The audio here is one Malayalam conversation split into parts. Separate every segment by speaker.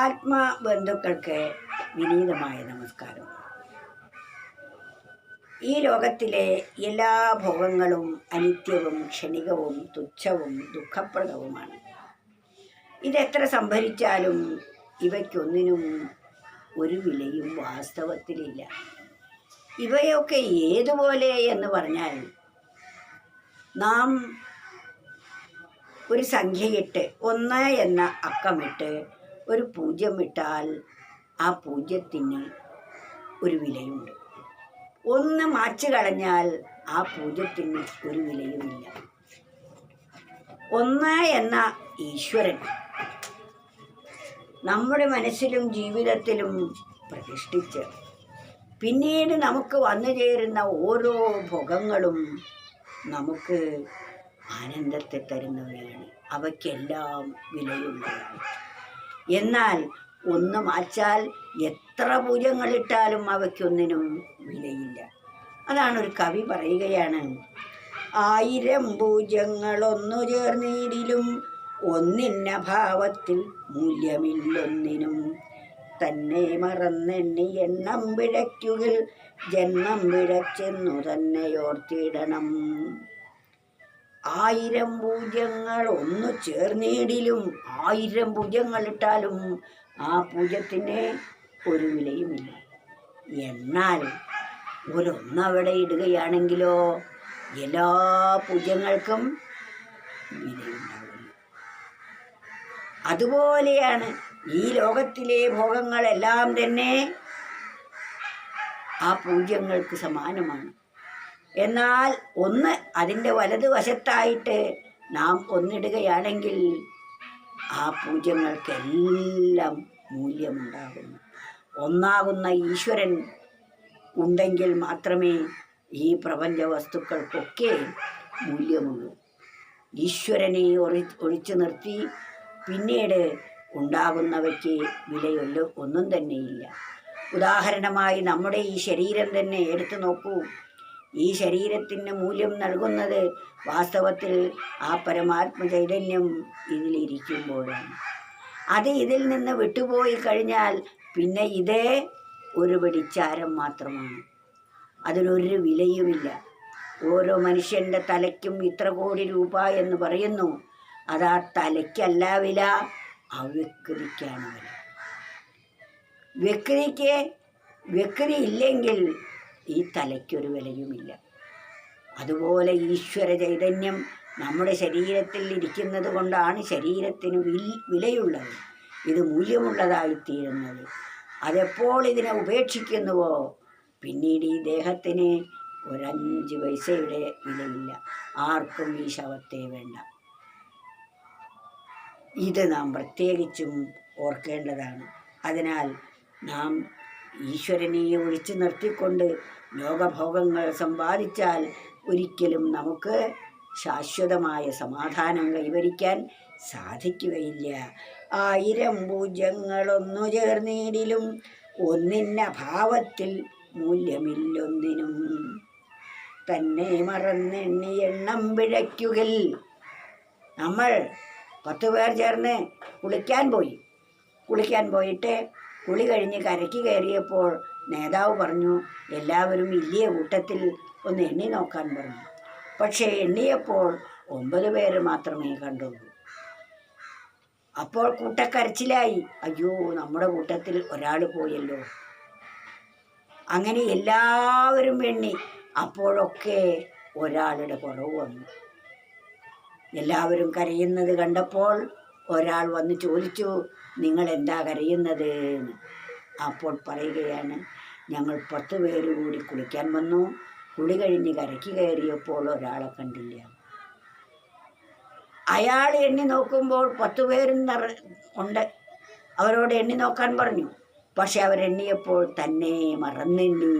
Speaker 1: ആത്മബന്ധുക്കൾക്ക് വിനീതമായ നമസ്കാരം. ഈ ലോകത്തിലെ എല്ലാ ഭോഗങ്ങളും അനിത്യവും ക്ഷണികവും തുച്ഛവും ദുഃഖപ്രദവുമാണ്. ഇതെത്ര സംഭരിച്ചാലും ഇവയ്ക്കൊന്നിനും ഒരു വിലയും വാസ്തവത്തിലില്ല. ഇവയൊക്കെ ഏതുപോലെ എന്ന് പറഞ്ഞാൽ നാം ഒരു സംഖ്യയിട്ട് ഒന്ന് എന്ന അക്കമിട്ട് ഒരു പൂജ്യം ഇട്ടാൽ ആ പൂജ്യത്തിന് ഒരു വിലയുണ്ട്. ഒന്ന് മാച്ചു കളഞ്ഞാൽ ആ പൂജ്യത്തിന് ഒരു വിലയുമില്ല. ഒന്ന് എന്ന ഈശ്വരൻ നമ്മുടെ മനസ്സിലും ജീവിതത്തിലും പ്രതിഷ്ഠിച്ച് പിന്നീട് നമുക്ക് വന്നു ചേരുന്ന ഓരോ ഭോഗങ്ങളും നമുക്ക് ആനന്ദത്തെ തരുന്നവയാണ്. അവയ്ക്കെല്ലാം വിലയുള്ളതാണ്. എന്നാൽ ഒന്ന് മാച്ചാൽ എത്ര പൂജങ്ങളിട്ടാലും അവയ്ക്കൊന്നിനും വിലയില്ല. അതാണ് ഒരു കവി പറയുകയാണ്. ആയിരം പൂജങ്ങളൊന്നു ചേർന്നീടിലും ഒന്നിന്ന ഭാവത്തിൽ മൂല്യമില്ലൊന്നിനും. തന്നെ മറന്നെണ്ണി എണ്ണം പിഴയ്ക്കുകിൽ ജന്മം പിഴച്ചെന്നു തന്നെയോർത്തിടണം ആയിരം പൂജ്യങ്ങൾ ഒന്ന് ചേർന്നിടിലും. ആയിരം പൂജ്യങ്ങൾ ഇട്ടാലും ആ പൂജ്യത്തിന് ഒരു വിലയുമില്ല. എന്നാൽ ഒരൊന്നവിടെ ഇടുകയാണെങ്കിലോ എല്ലാ പൂജ്യങ്ങൾക്കും വിലയുണ്ടാകുന്നു അതുപോലെയാണ് ഈ ലോകത്തിലെ ഭോഗങ്ങളെല്ലാം തന്നെ ആ പൂജ്യങ്ങൾക്ക് സമാനമാണ്. എന്നാൽ ഒന്ന് അതിന്റെ വലതുവശത്തായിട്ട് നാം ഒന്നിടുകയാണെങ്കിൽ ആ പൂജ്യങ്ങൾക്കെല്ലാം മൂല്യമുണ്ടാകുന്നു. ഒന്നാകുന്ന ഈശ്വരൻ ഉണ്ടെങ്കിൽ മാത്രമേ ഈ പ്രപഞ്ച വസ്തുക്കൾക്കൊക്കെ മൂല്യമുള്ളൂ. ഈശ്വരനെ ഒഴി ഒഴിച്ചു നിർത്തി പിന്നീട് ഉണ്ടാകുന്നവയ്ക്ക് വിലയൊല്ല ഒന്നും തന്നെയില്ല. ഉദാഹരണമായി നമ്മുടെ ഈ ശരീരം തന്നെ എടുത്തു നോക്കൂ. ഈ ശരീരത്തിന് മൂല്യം നൽകുന്നത് വാസ്തവത്തിൽ ആ പരമാത്മ ചൈതന്യം ഇതിലിരിക്കുമ്പോഴാണ് അത് ഇതിൽ നിന്ന് വിട്ടുപോയി കഴിഞ്ഞാൽ പിന്നെ ഇതേ ഒരു വെടിച്ചാരം മാത്രമാണ്. അതിനൊരു വിലയുമില്ല. ഓരോ മനുഷ്യന്റെ തലയ്ക്കും ഇത്ര കോടി രൂപ എന്ന് പറയുന്നു. അത് ആ തലയ്ക്കല്ല വില ആ വ്യക്തിക്കാണ് വില. വ്യക്തിക്ക് വ്യക്തി ഇല്ലെങ്കിൽ ഈ തലയ്ക്കൊരു വിലയുമില്ല. അതുപോലെ ഈശ്വര ചൈതന്യം നമ്മുടെ ശരീരത്തിൽ ഇരിക്കുന്നത് കൊണ്ടാണ് ശരീരത്തിന് വിലയുള്ളത്. ഇത് മൂല്യമുള്ളതായിത്തീരുന്നത്. അതെപ്പോൾ ഇതിനെ ഉപേക്ഷിക്കുന്നുവോ? പിന്നീട് ഈ ദേഹത്തിന് ഒരഞ്ച് പൈസയുടെ വിലയില്ല. ആർക്കും ഈ ശവത്തെ വേണ്ട. ഇത് നാം പ്രത്യേകിച്ചും ഓർക്കേണ്ടതാണ്. അതിനാൽ നാം ഈശ്വരനെ ഒഴിച്ചു നിർത്തിക്കൊണ്ട് ലോകഭോഗങ്ങൾ സമ്പാദിച്ചാൽ ഒരിക്കലും നമുക്ക് ശാശ്വതമായ സമാധാനം കൈവരിക്കാൻ സാധിക്കുകയില്ല. ആയിരം പൂജ്യങ്ങളൊന്നു ചേർന്നീടിലും ഒന്നിന്റെ അഭാവത്തിൽ മൂല്യമില്ലൊന്നിനും. തന്നെ മറന്നെണ്ണി എണ്ണം പിഴയ്ക്കുകിൽ നമ്മൾ പത്ത് പേർ ചേർന്ന് കുളിക്കാൻ പോയി. കുളിക്കാൻ പോയിട്ട് കുളി കഴിഞ്ഞ് കരയ്ക്ക് കയറിയപ്പോൾ നേതാവ് പറഞ്ഞു എല്ലാവരും ഇല്ലിയ കൂട്ടത്തിൽ ഒന്ന് എണ്ണി നോക്കാൻ പറഞ്ഞു. പക്ഷേ എണ്ണിയപ്പോൾ ഒമ്പത് പേര് മാത്രമേ കണ്ടുള്ളൂ. അപ്പോൾ കൂട്ടക്കരച്ചിലായി. അയ്യോ നമ്മുടെ കൂട്ടത്തിൽ ഒരാൾ പോയല്ലോ. അങ്ങനെ എല്ലാവരും എണ്ണി അപ്പോഴൊക്കെ ഒരാളുടെ കുറവ് വന്നു. എല്ലാവരും കരയുന്നത് കണ്ടപ്പോൾ ഒരാൾ വന്ന് ചോദിച്ചു നിങ്ങൾ എന്താ കരയുന്നത് അപ്പോൾ പറയുകയാണ് ഞങ്ങൾ പത്ത് പേര് കൂടി കുളിക്കാൻ വന്നു. കുളി കഴിഞ്ഞ് കരയ്ക്ക് കയറിയപ്പോൾ ഒരാളെ കണ്ടില്ല. അയാൾ എണ്ണി നോക്കുമ്പോൾ പത്ത് പേരും നിറ ഉണ്ട്. അവരോട് എണ്ണി നോക്കാൻ പറഞ്ഞു. പക്ഷെ അവരെണ്ണിയപ്പോൾ തന്നെ മറന്നെണ്ണി.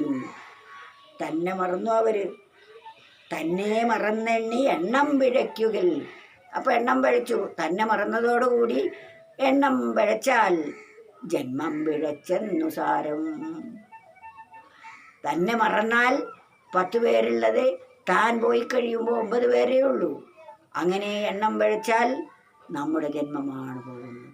Speaker 1: തന്നെ മറന്നു അവർ തന്നെ മറന്നെണ്ണി എണ്ണം പിഴയ്ക്കുകിൽ അപ്പോൾ എണ്ണം വിഴച്ചു തന്നെ മറന്നതോടുകൂടി എണ്ണം വിഴച്ചാൽ ജന്മം വിഴച്ചെന്നു സാരം. തന്നെ മറന്നാൽ പത്തു പേരുള്ളത് താൻ പോയി കഴിയുമ്പോൾ ഒമ്പത് പേരേ ഉള്ളൂ. അങ്ങനെ എണ്ണം വിഴച്ചാൽ നമ്മുടെ ജന്മമാണ് പോകുന്നത്.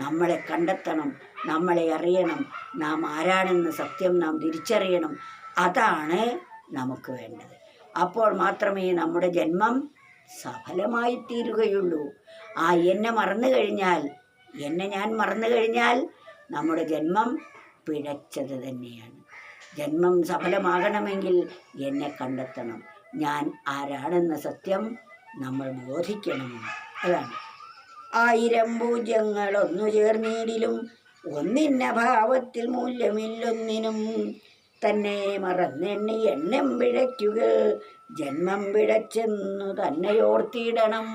Speaker 1: നമ്മളെ കണ്ടെത്തണം നമ്മളെ അറിയണം. നാം ആരാണെന്ന് സത്യം നാം തിരിച്ചറിയണം. അതാണ് നമുക്ക് വേണ്ടത്. അപ്പോൾ മാത്രമേ നമ്മുടെ ജന്മം സഫലമായി തീരുകയുള്ളൂ ആ എന്നെ മറന്നു കഴിഞ്ഞാൽ എന്നെ ഞാൻ മറന്നു കഴിഞ്ഞാൽ നമ്മുടെ ജന്മം പിഴച്ചത് തന്നെയാണ്. ജന്മം സഫലമാകണമെങ്കിൽ എന്നെ കണ്ടെത്തണം. ഞാൻ ആരാണെന്ന സത്യം നമ്മൾ ബോധിക്കണം. അതാണ്. ആയിരം പൂജ്യങ്ങൾ ഒന്നു ചേർന്നീടിലും ഭാവത്തിൽ മൂല്യമില്ലൊന്നിനും തന്നെ മറന്നെണ്ണി എണ്ണം പിഴയ്ക്കുക. ജന്മം പിഴച്ചെന്നു തന്നെയോർത്തിയിടണം